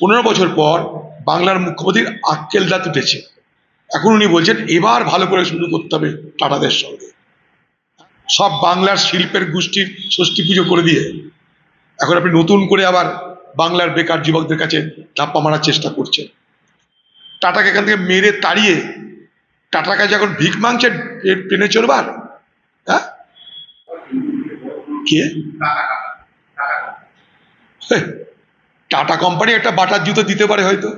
পনেরো বছর পর বাংলার মুখ্যমন্ত্রীর আক্কেল দাঁত উঠেছে। এখন উনি বলছেন এবার ভালো করে শুরু করতে হবে টাটাদের সঙ্গে। সব বাংলার শিল্পের গোষ্ঠীর ষষ্ঠী পুজো করে দিয়ে এখন আপনি নতুন করে আবার বাংলার বেকার যুবকদের কাছে ধাপ্পা মারার চেষ্টা করছেন। টাটাকে এখান থেকে মেরে তাড়িয়ে টাটার কাছে এখন ভিক মাংছে ট্রেনে চড়বার? হ্যাঁ? কে? টাটা কোম্পানি একটা বাটার জুতো দিতে পারে হয়তো।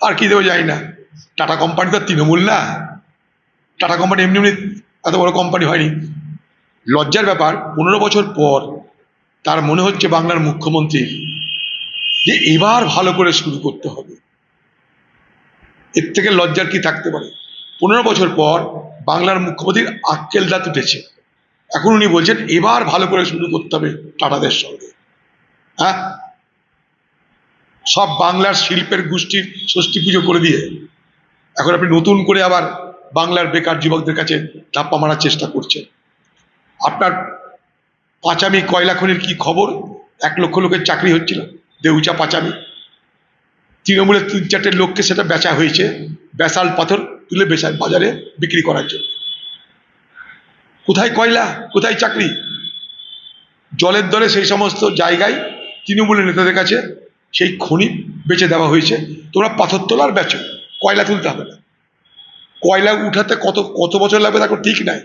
আর কি দেবো যাই না। টাটা কোম্পানি তো তৃণমূল না। টাটা কোম্পানি এমনি এমনি এত বড় কোম্পানি হয়নি। লজ্জার ব্যাপার, পনেরো বছর পর তার মনে হচ্ছে বাংলার মুখ্যমন্ত্রী যে এবার ভালো করে শুরু করতে হবে। এর থেকে লজ্জার কি থাকতে পারে? পনেরো বছর পর বাংলার মুখ্যমন্ত্রীর আক্কেল দাঁত উঠেছে। এখন উনি বলছেন, এবার ভালো করে শুরু করতে হবে টাটাদের সঙ্গে। হ্যাঁ? সব বাংলার শিল্পের গোষ্ঠীর ষষ্ঠী পুজো করে দিয়ে এখন আপনি নতুন করে আবার বাংলার বেকার যুবকদের কাছে ধাপ্পা মারার চেষ্টা করছেন। আপনার পাঁচামি কয়লা খনির কি খবর? এক লক্ষ লোকের চাকরি হচ্ছিল, দেউচা পাঁচামি। তৃণমূলের তিন চারটে লোককে সেটা বেচা হয়েছে, বেসাল পাথর তুলে বেচা বাজারে বিক্রি করার জন্য। কোথায় কয়লা? কোথায় চাকরি? জলের দরে সেই সমস্ত জায়গায় তৃণমূলের নেতাদের কাছে সেই খনি বেচে দেওয়া হয়েছে। তোমরা পাথর তোলার বেচো কয়লা তুলতে হবে না। কয়লা উঠাতে কত কত বছর লাগবে তার ঠিক নাই।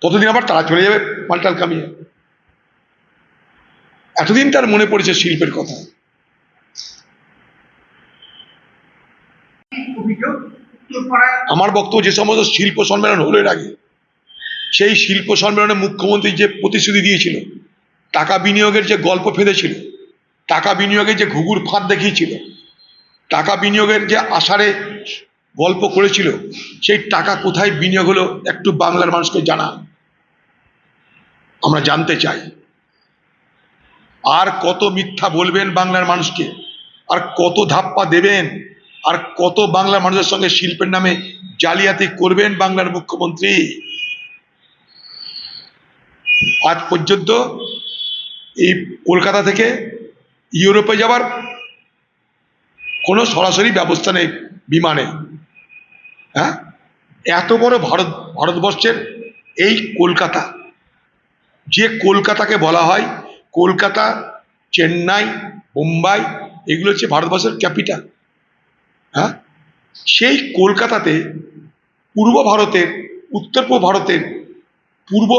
ততদিন আবার তারা চলে যাবে পাল্টাল কামিয়ে। এতদিন তার মনে পড়েছে শিল্পের কথা। আমার বক্তব্য যে সমস্ত শিল্প সম্মেলন হলো এর আগে, সেই শিল্প সম্মেলনে মুখ্যমন্ত্রী যে প্রতিশ্রুতি দিয়েছিল, টাকা বিনিয়োগের যে গল্প ফেঁদেছিল টাকা বিনিয়োগের যে ঘুঘুর ফাঁদ দেখিয়েছিল, টাকা বিনিয়োগের যে আষাঢ়ে গল্প করেছিল, সেই টাকা কোথায় বিনিয়োগ হলো একটু বাংলার মানুষকে জানা। আমরা জানতে চাই। আর কত মিথ্যা বলবেন বাংলার মানুষকে? আর কত ধাপ্পা দেবেন? আর কত বাংলার মানুষের সঙ্গে শিল্পের নামে জালিয়াতি করবেন বাংলার মুখ্যমন্ত্রী? আজ পর্যন্ত এই কলকাতা থেকে ইউরোপে যাওয়ার কোনো সরাসরি ব্যবস্থা নেই বিমানে হ্যাঁ? এত বড় ভারত, ভারতবর্ষের এই কলকাতা, যে কলকাতাকে বলা হয়, কলকাতা, চেন্নাই, মুম্বাই, এগুলো হচ্ছে ভারতবর্ষের ক্যাপিটাল। হ্যাঁ? সেই কলকাতাতে পূর্ব ভারতের, উত্তর পূর্ব ভারতের, পূর্ব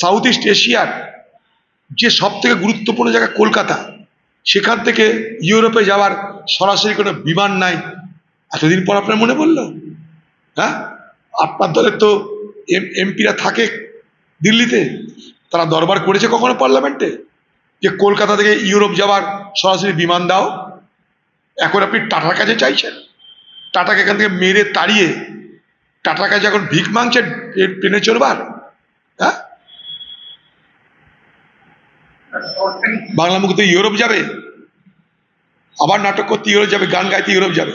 সাউথ ইস্ট এশিয়ার যে সব থেকে গুরুত্বপূর্ণ জায়গা কলকাতা সেখান থেকে ইউরোপে যাওয়ার সরাসরি কোনো বিমান নাই। এতদিন পর আপনার মনে পড়ল? হ্যাঁ? আপনার দলের তো এম, এমপিরা থাকে দিল্লিতে। তারা দরবার করেছে কখনো পার্লামেন্টে? যে কলকাতা থেকে ইউরোপ যাওয়ার সরাসরি বিমান দাও। এখন আপনি টাটার কাছে চাইছেন। টাটাকে এখান থেকে মেরে তাড়িয়ে, টাটার কাছে এখন ভিক মাংছেন ট্রেনে চড়বার হ্যাঁ? বাংলা মুখ তো ইউরোপ যাবে আবার নাটক করতে ইউরোপ যাবে গান গাইতে ইউরোপ যাবে।